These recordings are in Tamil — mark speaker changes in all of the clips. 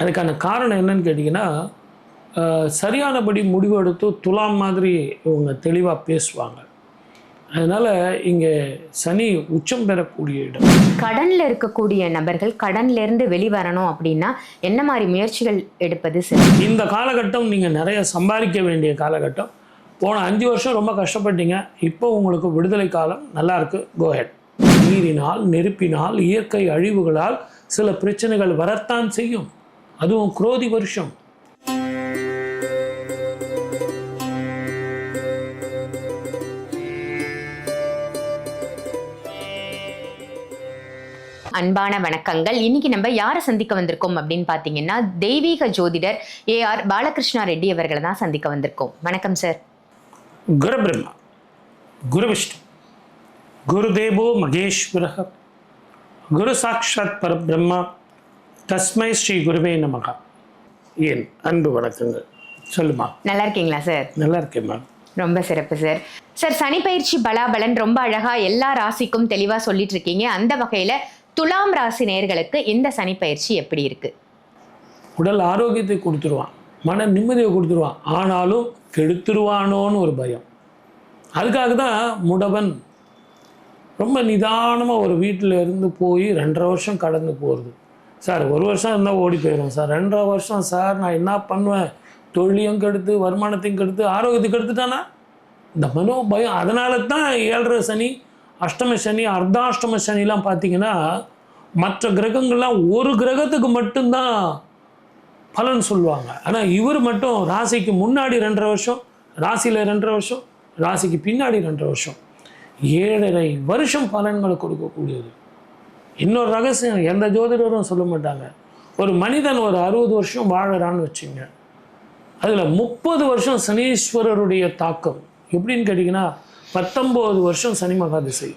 Speaker 1: அதுக்கான காரணம் என்னன்னு கேட்டிங்கன்னா சரியானபடி முடிவெடுத்து துலாம் மாதிரி இவங்க தெளிவாக பேசுவாங்க. அதனால் இங்கே சனி உச்சம் பெறக்கூடிய இடம்.
Speaker 2: கடன்ல இருக்கக்கூடிய நபர்கள் கடன்ல இருந்து வெளிவரணும் அப்படின்னா என்ன மாதிரி முயற்சிகள் எடுப்பது சரி?
Speaker 1: இந்த காலகட்டம் நீங்கள் நிறைய சம்பாதிக்க வேண்டிய காலகட்டம். போன அஞ்சு வருஷம் ரொம்ப கஷ்டப்பட்டீங்க. இப்போ உங்களுக்கு விடுதலை காலம். நல்லா இருக்கு. கோஹெட் நீரினால் நெருப்பினால் இயற்கை அழிவுகளால் சில பிரச்சனைகள் வரத்தான் செய்யும். அதுவும் குரோதி வருஷம்.
Speaker 2: அன்பான வணக்கங்கள். இன்னைக்கு நம்ம யாரை சந்திக்க வந்திருக்கோம் அப்படின்னு பார்த்தீங்கன்னா தெய்வீக ஜோதிடர் ஏ ஆர் பாலகிருஷ்ணா ரெட்டி அவர்களை தான் சந்திக்க வந்திருக்கோம். வணக்கம் சார்.
Speaker 1: குரு பிரம்மா குரு விஷ்ணு குருதேவோ மகேஸ்வர குரு சாட்சாத் பரபிரம்மா. தஸ்மை ஸ்ரீ குருவே நமகா. என் அன்பு வணக்கங்கள். சொல்லுமா?
Speaker 2: நல்லா இருக்கீங்களா சார்?
Speaker 1: நல்லா இருக்கேம்மா
Speaker 2: ரொம்ப சிறப்பு சார். சார் சனி பயிற்சி பலாபலன் ரொம்ப அழகா எல்லா ராசிக்கும் தெளிவா சொல்லிட்டு இருக்கீங்க அந்த வகையில துலாம் ராசி நேயர்களுக்கு இந்த சனி பயிற்சி எப்படி இருக்கு?
Speaker 1: உடல் ஆரோக்கியத்தை கொடுத்துருவான். மன நிம்மதியை கொடுத்துருவான். ஆனாலும் கெடுத்துருவானோன்னு ஒரு பயம். அதுக்காக தான் முடவன் ரொம்ப நிதானமாக ஒரு வீட்டில் இருந்து போய் ரெண்டரை வருஷம் கடந்து போகிறது சார் ஒரு வருஷம் இருந்தால் ஓடி போயிடும் சார். ரெண்டரை வருஷம் சார் நான் என்ன பண்ணுவேன்? தொழிலையும் கெடுத்து வருமானத்தையும் கெடுத்து ஆரோக்கியத்தை கெடுத்துட்டானா? இந்த மனோ பயம். அதனால தான் ஏழரை சனி அஷ்டம சனி அர்த்தாஷ்டம சனிலாம் பார்த்தீங்கன்னா மற்ற கிரகங்கள்லாம் ஒரு கிரகத்துக்கு மட்டும்தான் பலன் சொல்லுவாங்க. ஆனால் இவர் மட்டும் ராசிக்கு முன்னாடி ரெண்டரை வருஷம் ராசியில் ரெண்டரை வருஷம் ராசிக்கு பின்னாடி ரெண்டரை வருஷம். ஏழரை வருஷம் பலன்களை கொடுக்கக்கூடியது. இன்னொரு ரகசியம் எந்த ஜோதிடரும் சொல்ல மாட்டாங்க. ஒரு மனிதன் ஒரு அறுபது வருஷம் வாழறான்னு வச்சுங்க. அதில் முப்பது வருஷம் சனீஸ்வரருடைய தாக்கம். எப்படின்னு கேட்டிங்கன்னா பத்தொம்போது வருஷம் சனி மகாதிசை.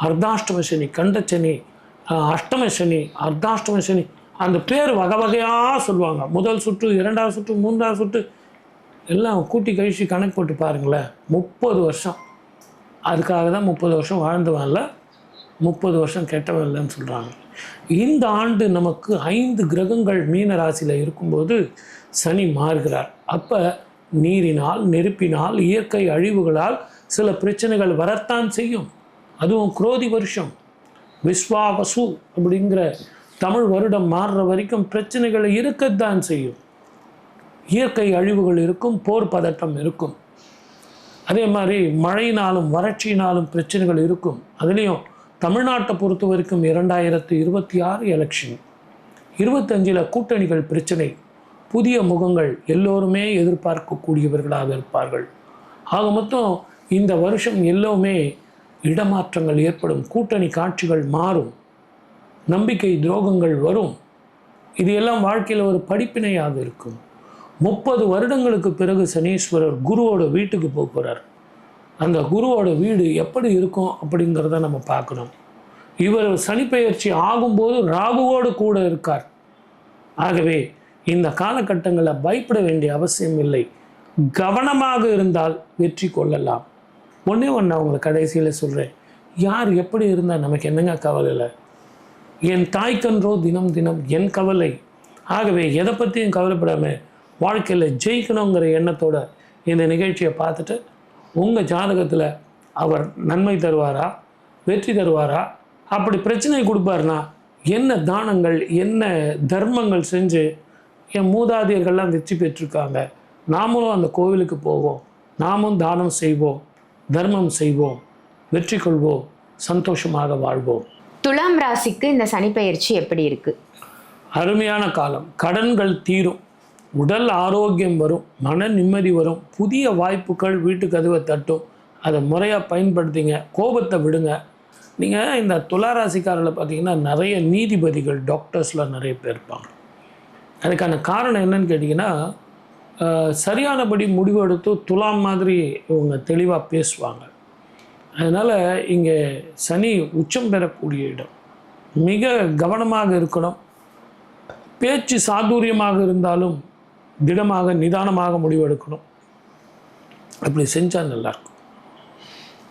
Speaker 1: அர்த்தாஷ்டம சனி கண்ட சனி அஷ்டம சனி அர்த்தாஷ்டம சனி அந்த பேர் வகை வகையாக சொல்லுவாங்க. முதல் சுற்று இரண்டாவது சுற்று மூன்றாவது சுற்று எல்லாம் கூட்டி கழிச்சு கணக்கு போட்டு பாருங்களேன். முப்பது வருஷம். அதுக்காக தான் முப்பது வருஷம் வாழ்ந்தவன்ல முப்பது வருஷம் கெட்டவன் இல்லைன்னு சொல்கிறாங்க இந்த ஆண்டு நமக்கு ஐந்து கிரகங்கள் மீன ராசியில் இருக்கும்போது சனி மாறுகிறார். அப்போ நீரினால் நெருப்பினால் இயற்கை அழிவுகளால் சில பிரச்சனைகள் வரத்தான் செய்யும். அதுவும் குரோதி வருஷம். விஸ்வாவசு அப்படிங்கிற தமிழ் வருடம் மாறுற வரைக்கும் பிரச்சனைகள் இருக்கத்தான் செய்யும். இயற்கை அழிவுகள் இருக்கும் போர் பதட்டம் இருக்கும். அதே மாதிரி மழையினாலும் வறட்சியினாலும் பிரச்சனைகள் இருக்கும். அதுலேயும் தமிழ்நாட்டை பொறுத்த வரைக்கும் இரண்டாயிரத்து இருபத்தி ஆறு எலெக்ஷன் இருபத்தஞ்சில் கூட்டணிகள் பிரச்சனை. புதிய முகங்கள் எல்லோருமே எதிர்பார்க்கக்கூடியவர்களாக இருப்பார்கள். ஆக மொத்தம் இந்த வருஷம் எல்லோருமே இடமாற்றங்கள் ஏற்படும் கூட்டணி காட்சிகள் மாறும் நம்பிக்கை துரோகங்கள் வரும். இது எல்லாம் வாழ்க்கையில் ஒரு படிப்பினையாக இருக்கும். முப்பது வருடங்களுக்கு பிறகு சனீஸ்வரர் குருவோட வீட்டுக்கு போகிறார் அந்த குருவோட வீடு எப்படி இருக்கும் அப்படிங்கிறத நம்ம பார்க்கணும். இவர் சனிப்பெயர்ச்சி ஆகும்போது ராகுவோடு கூட இருக்கார். ஆகவே இந்த காலகட்டங்களில் பயப்பட வேண்டிய அவசியம் இல்லை. கவனமாக இருந்தால் வெற்றி கொள்ளலாம். ஒன்றே ஒன்று அவங்களை கடைசியில் சொல்கிறேன் யார் எப்படி இருந்தால் நமக்கு என்னங்க கவலை இல்லை. என் தாய்க்கன்றோ தினம் தினம் என் கவலை. ஆகவே எதை பற்றியும் கவலைப்படாமல் வாழ்க்கையில் ஜெயிக்கணுங்கிற எண்ணத்தோட இந்த நிகழ்ச்சியை பார்த்துட்டு உங்கள் ஜாதகத்தில் அவர் நன்மை தருவாரா? வெற்றி தருவாரா? அப்படி பிரச்சனை கொடுப்பாருனா என்ன தானங்கள் என்ன தர்மங்கள் செஞ்சு என் மூதாதையர்கள்லாம் வெற்றி பெற்றிருக்காங்க? நாமளும் அந்த கோவிலுக்கு போவோம். நாமும் தானம் செய்வோம். தர்மம் செய்வோம். வெற்றி கொள்வோம். சந்தோஷமாக வாழ்வோம்.
Speaker 2: துலாம் ராசிக்கு இந்த சனி பயிற்சி எப்படி இருக்கு?
Speaker 1: அருமையான காலம். கடன்கள் தீரும். உடல் ஆரோக்கியம் வரும் மன நிம்மதி வரும் புதிய வாய்ப்புகள் வீட்டு கதவை தட்டும். அதை முறையாக பயன்படுத்திங்க கோபத்தை விடுங்க. நீங்கள் இந்த துளாராசிக்காரில் பார்த்தீங்கன்னா நிறைய நீதிபதிகள் டாக்டர்ஸ்லாம் நிறைய பேர் இருப்பாங்க. அதுக்கான காரணம் என்னன்னு கேட்டிங்கன்னா சரியானபடி முடிவெடுத்து துலாம் மாதிரி இவங்க தெளிவாக பேசுவாங்க. அதனால் இங்கே சனி உச்சம் பெறக்கூடிய இடம். மிக கவனமாக இருக்கணும். பேச்சு சாதுரியமாக இருந்தாலும் திடமாக நிதானமாக முடிவெடுக்கணும். அப்படி செஞ்சால் நல்லாயிருக்கும்.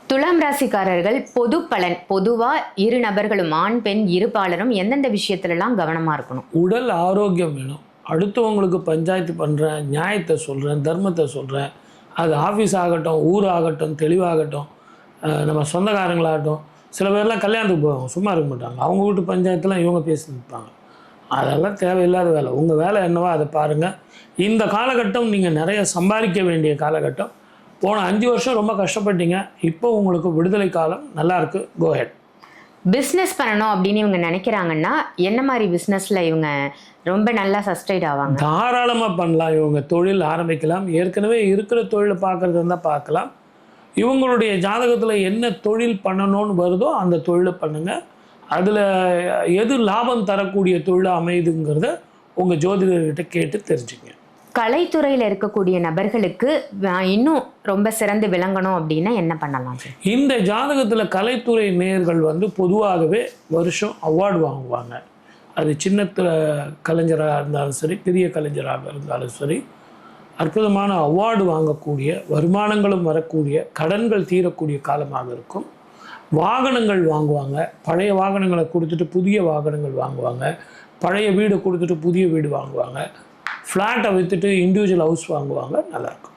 Speaker 2: துலாம் ராசிக்காரர்கள் பொது பலன் பொதுவா இரு நபர்களும் ஆண் பெண் இருபாலரும் எந்தெந்த விஷயத்துலலாம் கவனமா இருக்கணும்?
Speaker 1: உடல் ஆரோக்கியம் வேணும். அடுத்தவங்களுக்கு பஞ்சாயத்து பண்ணுறேன் நியாயத்தை சொல்கிறேன் தர்மத்தை சொல்கிறேன் அது ஆஃபீஸ் ஆகட்டும் ஊர் ஆகட்டும் தெளிவாகட்டும் நம்ம சொந்தக்காரங்களாகட்டும். சில பேர்லாம் கல்யாணத்துக்கு போவாங்க சும்மா இருக்க மாட்டாங்க. அவங்க வீட்டு பஞ்சாயத்துலாம் இவங்க பேசி நிற்பாங்க அதெல்லாம் தேவையில்லாத வேலை. உங்கள் வேலை என்னவோ அதை பாருங்கள் இந்த காலகட்டம் நீங்கள் நிறைய சம்பாதிக்க வேண்டிய காலகட்டம். போன அஞ்சு வருஷம் ரொம்ப கஷ்டப்பட்டீங்க. இப்போ உங்களுக்கு விடுதலை காலம் நல்லா இருக்கு. கோஹெட்
Speaker 2: பிஸ்னஸ் பண்ணணும் அப்படின்னு இவங்க நினைக்கிறாங்கன்னா என்ன மாதிரி பிஸ்னஸில் இவங்க ரொம்ப நல்லா சஸ்டைட் ஆவாங்க?
Speaker 1: தாராளமாக பண்ணலாம். இவங்க தொழில் ஆரம்பிக்கலாம். ஏற்கனவே இருக்கிற தொழிலை பார்க்குறது இருந்தால் பார்க்கலாம். இவங்களுடைய ஜாதகத்தில் என்ன தொழில் பண்ணணும்னு வருதோ அந்த தொழிலை பண்ணுங்கள் அதில் எது லாபம் தரக்கூடிய தொழில் அமையுதுங்கிறத உங்கள் ஜோதிடர்கிட்ட கேட்டு தெரிஞ்சுங்க.
Speaker 2: கலைத்துறையில் இருக்கக்கூடிய நபர்களுக்கு இன்னும் ரொம்ப சிறந்து விளங்கணும் அப்படின்னா என்ன பண்ணலாம்
Speaker 1: இந்த ஜாதகத்தில் கலைத்துறை நேயர்கள் வந்து பொதுவாகவே வருஷம் அவார்டு வாங்குவாங்க. அது சின்ன கலைஞராக இருந்தாலும் சரி பெரிய கலைஞராக இருந்தாலும் சரி அற்புதமான அவார்டு வாங்கக்கூடிய வருமானங்களும் வரக்கூடிய கடன்கள் தீரக்கூடிய காலமாக இருக்கும். வாகனங்கள் வாங்குவாங்க. பழைய வாகனங்களை கொடுத்துட்டு புதிய வாகனங்கள் வாங்குவாங்க. பழைய வீடு கொடுத்துட்டு புதிய வீடு வாங்குவாங்க. ஃப்ளாட்டை விற்றுட்டு இண்டிவிஜுவல் ஹவுஸ் வாங்குவாங்க. நல்லாயிருக்கும்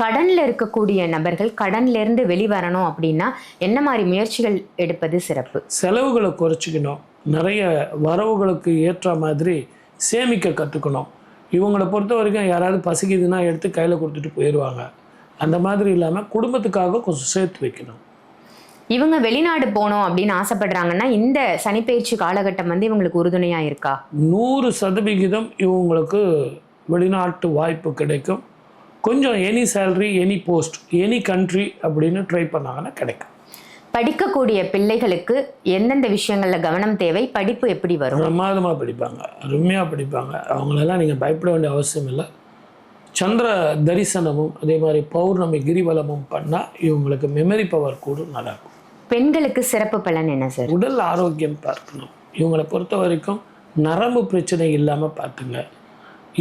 Speaker 2: கடன்ல இருக்கக்கூடிய நபர்கள் கடன்ல இருந்து வெளிவரணும் அப்படின்னா என்ன மாதிரி முயற்சிகள் எடுப்பது சிறப்பு?
Speaker 1: செலவுகளை குறைச்சிக்கணும். நிறைய வரவுகளுக்கு ஏற்ற மாதிரி சேமிக்க கற்றுக்கணும் இவங்களை பொறுத்த வரைக்கும் யாராவது பசிக்குதுன்னா எடுத்து கையில் கொடுத்துட்டு போயிடுவாங்க அந்த மாதிரி இல்லாமல் குடும்பத்துக்காக கொஞ்சம் சேர்த்து வைக்கணும்.
Speaker 2: இவங்க வெளிநாடு போகணும் அப்படின்னு ஆசைப்படுறாங்கன்னா இந்த சனிப்பெயர்ச்சி காலகட்டம் வந்து இவங்களுக்கு உறுதுணையா இருக்கா?
Speaker 1: நூறு சதவிகிதம் இவங்களுக்கு வெளிநாட்டு வாய்ப்பு கிடைக்கும். கொஞ்சம் any salary any post any country அப்படின்னு ட்ரை பண்ணாங்கன்னா கிடைக்கும்.
Speaker 2: படிக்கக்கூடிய பிள்ளைகளுக்கு எந்தெந்த விஷயங்கள்ல கவனம் தேவை படிப்பு எப்படி வரும்?
Speaker 1: பிரமாதமாக படிப்பாங்க அருமையாக படிப்பாங்க. அவங்களெல்லாம் நீங்கள் பயப்பட வேண்டிய அவசியம் இல்லை. சந்திர தரிசனமும் அதே மாதிரி பௌர்ணமி கிரிவலமும் பண்ணால் இவங்களுக்கு மெமரி பவர் கூட நல்லாயிருக்கும்
Speaker 2: பெண்களுக்கு சிறப்பு பலன் என்ன சார்
Speaker 1: உடல் ஆரோக்கியம் பார்க்கணும். இவங்களை பொறுத்த வரைக்கும் நரம்பு பிரச்சனை இல்லாமல் பார்த்துங்க.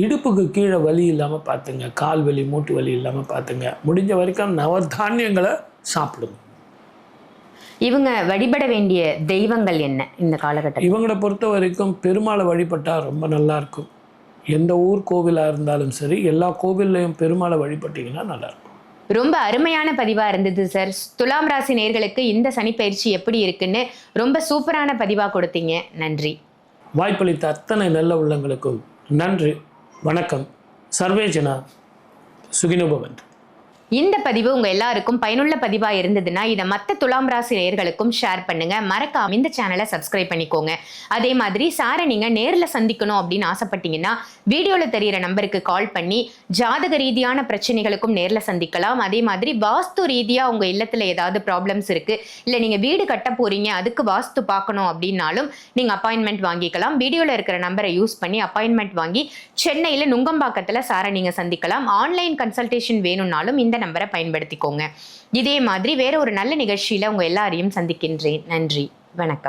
Speaker 1: இடுப்புக்கு கீழே வலி இல்லாமல் பார்த்துங்க. கால் வலி மூட்டு வலி இல்லாமல் பார்த்துங்க. முடிஞ்ச வரைக்கும் நவதானியங்களை சாப்பிடுங்க.
Speaker 2: இவங்க வழிபட வேண்டிய தெய்வங்கள் என்ன இந்த காலகட்டத்தில்?
Speaker 1: இவங்களை பொறுத்த வரைக்கும் பெருமாளை வழிபட்டால் ரொம்ப நல்லா இருக்கும். எந்த ஊர் கோவிலாக இருந்தாலும் சரி எல்லா கோவில்லையும் பெருமாளை வழிபட்டிங்கன்னா நல்லாயிருக்கும்
Speaker 2: ரொம்ப அருமையான பதிவா இருந்தது சார் துலாம் ராசி நேர்களுக்கு இந்த சனிப்பயிற்சி எப்படி இருக்குன்னு ரொம்ப சூப்பரான பதிவா கொடுத்தீங்க. நன்றி.
Speaker 1: வாய்ப்பளித்த அத்தனை நல்ல உள்ளங்களுக்கும் நன்றி. வணக்கம். சர்வேஜனா சுகினோபவந்த்
Speaker 2: இந்த பதிவு உங்க எல்லாருக்கும் பயனுள்ள பதிவா இருந்ததுன்னா இதை மற்ற துலாம் ராசி நேர்களுக்கும் ஷேர் பண்ணுங்க. மறக்காம இந்த சேனலை சப்ஸ்கிரைப் பண்ணிக்கோங்க. அதே மாதிரி சாரை நீங்க நேரில் சந்திக்கணும் அப்படின்னு ஆசைப்பட்டீங்கன்னா வீடியோல தெரியிற நம்பருக்கு கால் பண்ணி ஜாதக ரீதியான பிரச்சனைகளுக்கும் நேரில் சந்திக்கலாம். அதே மாதிரி வாஸ்து ரீதியா உங்க இல்லத்துல ஏதாவது ப்ராப்ளம்ஸ் இருக்கு இல்ல நீங்க வீடு கட்ட போறீங்க அதுக்கு வாஸ்து பார்க்கணும் அப்படின்னாலும் நீங்க அப்பாயின்மெண்ட் வாங்கிக்கலாம். வீடியோல இருக்கிற நம்பரை யூஸ் பண்ணி அப்பாயின்மெண்ட் வாங்கி சென்னையில நுங்கம்பாக்கத்துல சாரை நீங்க சந்திக்கலாம். ஆன்லைன் கன்சல்டேஷன் வேணும்னாலும் இந்த நம்பரை பயன்படுத்திக்கோங்க. இதே மாதிரி வேற ஒரு நல்ல நிகழ்ச்சியில உங்க எல்லாரையும் சந்திக்கின்றேன். நன்றி. வணக்கம்.